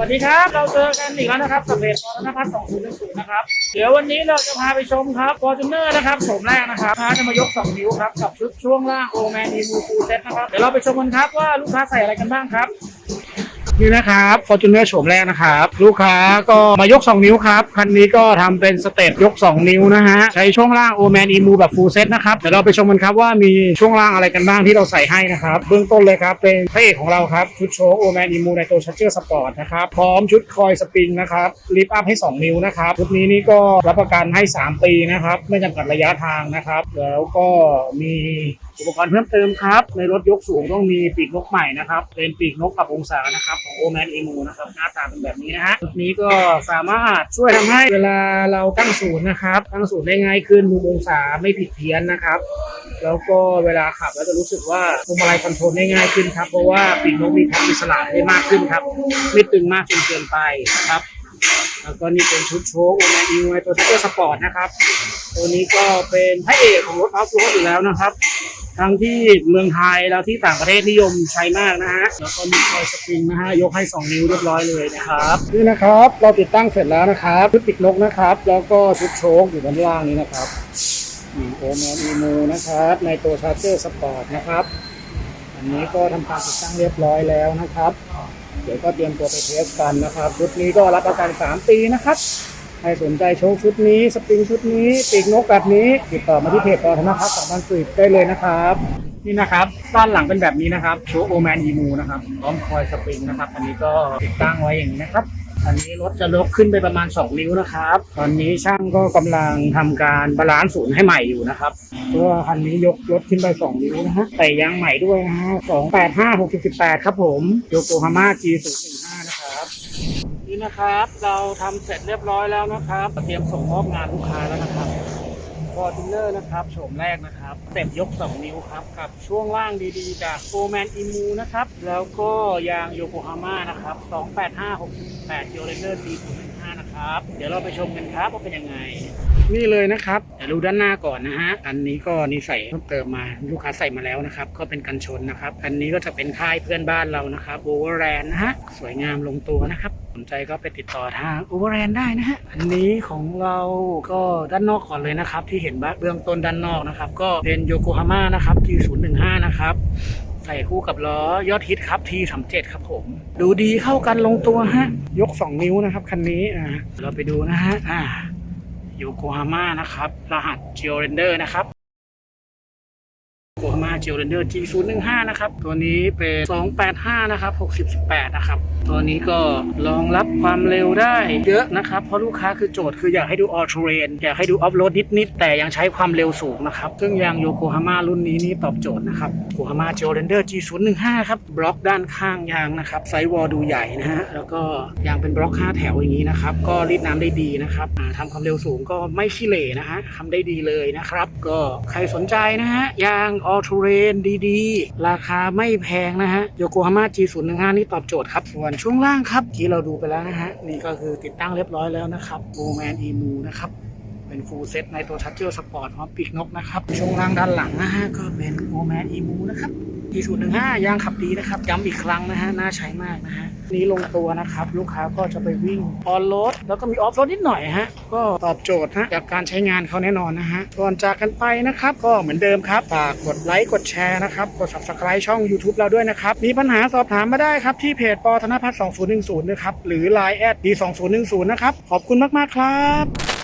วัสดีครับ เราเจอกันอีกแล้วนะครับกับเพจพอธนพัฒน์สองศูนย์นะครับ เดี๋ยววันนี้เราจะพาไปชมครับพรจูเนอร์นะครับโฉมแรกนะครับพาจะมายก2นิ้วครับกับชุดช่วงล่างโอแมนดีมูฟูเซ็ตนะครับ เดี๋ยวเราไปชมกันครับว่าลูกค้าใส่อะไรกันบ้างครับ นี่นะครับ Fortuner โฉมแรกนะครับ ลูกค้าก็มายก 2 นิ้วครับ คันนี้ก็ทำเป็นสเตปยก 2 นิ้วนะฮะ ใช้ช่วงล่าง o m a n e m o แบบ full set นะครับ เดี๋ยวเราไปชมกันครับว่ามีช่วงล่างอะไรกันบ้างที่เราใส่ให้นะครับ เบื้องต้นเลยครับ เป็นพระเอกของเราครับ ชุดโชว์ o m a n e m o ในตัวชั r เจอร์สปอร์ตนะครับ พร้อมชุดคอยสปริงนะครับลิฟต์อัพให้ 2 นิ้วนะครับชุดนี้นี่ก็รับประกันให้ 3 ปีนะครับไม่จำกัดระยะทางนะครับแล้วก็มี อุปกรณ์เพิ่มเติมครับ ในรถยกสูงต้องมีปีกนกใหม่นะครับ เป็นปีกนกปรับองศานะครับของโอแมนเอมูนะครับหน้าตาเป็นแบบนี้นะฮะชุดนี้ก็สามารถช่วยทำให้เวลาเราตั้งศูนย์นะครับตั้งศูนย์ได้ง่ายขึ้นมุมองศาไม่ผิดเพี้ยนนะครับแล้วก็เวลาขับแล้วจะรู้สึกว่าพวงมาลัยคอนโทรลได้ง่ายขึ้นครับ เพราะว่าปีกนกมีความอิสระได้มากขึ้นครับ ไม่ตึงมากจนเกินไปครับ แล้วก็นี่เป็นชุดโชว์โอแมนอิวในตัวซัพเปอร์สปอร์ตนะครับ ตัวนี้ก็เป็นพระเอกของรถออฟโรดอยู่แล้วนะครับ ทั้งที่เมืองไทยแล้วที่ต่างประเทศนิยมใช้มากนะฮะ แล้วก็มีคอยสปริงนะฮะ ยกให้ 2 นิ้วเรียบร้อยเลยนะครับ นี่นะครับ เราติดตั้งเสร็จแล้วนะครับชุดปิดนกนะครับ แล้วก็ชุดโชคอยู่ด้านล่างนี้นะครับโอแมนอีมูนะครับ ในตัวชาร์เจอร์สปอร์ตนะครับ อันนี้ก็ทำการติดตั้งเรียบร้อยแล้วนะครับ เดี๋ยวก็เตรียมตัวไปเทสกันนะครับ ชุดนี้ก็รับประกัน 3 ปีนะครับ ใครสนใจโชว์ชุดนี้ สปริงชุดนี้ปีกนกแบบนี้ ติดต่อมาที่เพจต่อธนพัฒน์สองพันสิบได้เลยนะครับ นี่นะครับด้านหลังเป็นแบบนี้นะครับโชว์โอแมนอีมูนะครับพร้อมคอยสปริงนะครับ อันนี้ก็ติดตั้งไว้อย่างนี้นะครับอันนี้รถจะลกขึ้นไปประมาณ 2 นิ้วนะครับ ตอนนี้ช่างก็กำลังทำการบาลานซ์ศูนย์ให้ใหม่อยู่นะครับเพราะว่าคันนี้ยกรถขึ้นไป 2 นิ้วนะฮะใส่ยางใหม่ด้วยนะฮะ285 618ครับผมโยโกฮาม่า G015 นะครับ นี่นะครับ เราทำเสร็จเรียบร้อยแล้วนะครับ เตรียมส่งมอบงานลูกค้าแล้วนะครับฟอร์จูเนอร์นะครับโฉมแรกนะครับเต็มยก 2 นิ้วครับกับช่วงล่างดีๆ จากโฟแมนอิมูนะครับ แล้วก็ยางโยโกฮาม่านะครับ 28568 g ิโยเลนเดอร์ G015 นะครับ เดี๋ยวเราไปชมกันครับว่าเป็นยังไง นี่เลยนะครับเดี๋ยวดูด้านหน้าก่อนนะฮะอันนี้ก็นี่ใส่เพิ่มเติมมาลูกค้าใส่มาแล้วนะครับ ก็เป็นกันชนนะครับ อันนี้ก็จะเป็นค่ายเพื่อนบ้านเรานะครับโอเวอร์แรนด์นะฮะสวยงามลงตัวนะครับสนใจก็ไปติดต่อทางโอเวอร์แรนด์ได้นะฮะอันนี้ของเราก็ด้านนอกก่อนเลยนะครับ ที่เห็นเบื้องต้นด้านนอกนะครับ ก็เป็นโยโกฮาม่านะครับ G015 นะครับใส่คู่กับล้อยอดฮิตครับ T37 ครับผม ดูดีเข้ากันลงตัวฮะ ยก 2 นิ้วนะครับ คันนี้อ่าเราไปดูนะฮะอ่า โยโกฮาม่านะครับ รหัส g e o r e n d e r นะครับ โยโกฮาม่า g e o r e n d e r G015 นะครับ ตัวนี้เป็น 285 นะครับ 6018 นะครับ ตัวนี้ก็รองรับความเร็วได้เยอะนะครับ เพราะลูกค้าคือโจทย์คืออยากให้ดูออ t เ r รนอยากให้ดูออฟโรดนิด ๆ แต่ยังใช้ความเร็วสูงนะครับ ซึ่งยางโยโกฮาม่ารุ่นนี้นี่ตอบโจทย์นะครับโยโกฮาม่า g e o r e n d e r G015 ครับบล็อกด้านข้างยางนะครับไซส์วอลดูใหญ่นะฮะแล้วก็ยางเป็นบล็อก 5 แถวอย่างนี้นะครับก็รีดน้ำได้ดีนะครับอ่าทำความเร็วสูงก็ไม่ขี้เหร่นะฮะทำได้ดีเลยนะครับก็ใครสนใจนะฮะยางออทูเรนดีๆ ราคาไม่แพงนะฮะโยโกฮาม่า G015 นี่ตอบโจทย์ครับ ส่วนช่วงล่างครับที่เราดูไปแล้วนะฮะ นี่ก็คือติดตั้งเรียบร้อยแล้วนะครับโอแมนอีมูนะครับเป็นฟูลเซ็ตในตัวชัตเจอร์สปอร์ตพร้อมปีกนกนะครับ ช่วงล่างด้านหลังนะฮะก็เป็นโอแมนอีมูนะครับ G015 ยางขับดีนะครับย้ำอีกครั้งนะฮะน่าใช้มากนะฮะนี้ลงตัวนะครับ ลูกค้าก็จะไปวิ่งออนโรดแล้วก็มีออฟโรดนิดหน่อยฮะก็ตอบโจทย์ฮะจากการใช้งานเขาแน่นอนนะฮะก่อนจากกันไปนะครับ ก็เหมือนเดิมครับฝากกดไลค์กดแชร์นะครับกด subscribe ช่อง YouTube เราด้วยนะครับ มีปัญหาสอบถามมาได้ครับ ที่เพจปอธนพัฒน์2010นะครับหรือ Line แอดดี2010นะครับขอบคุณมากๆครับ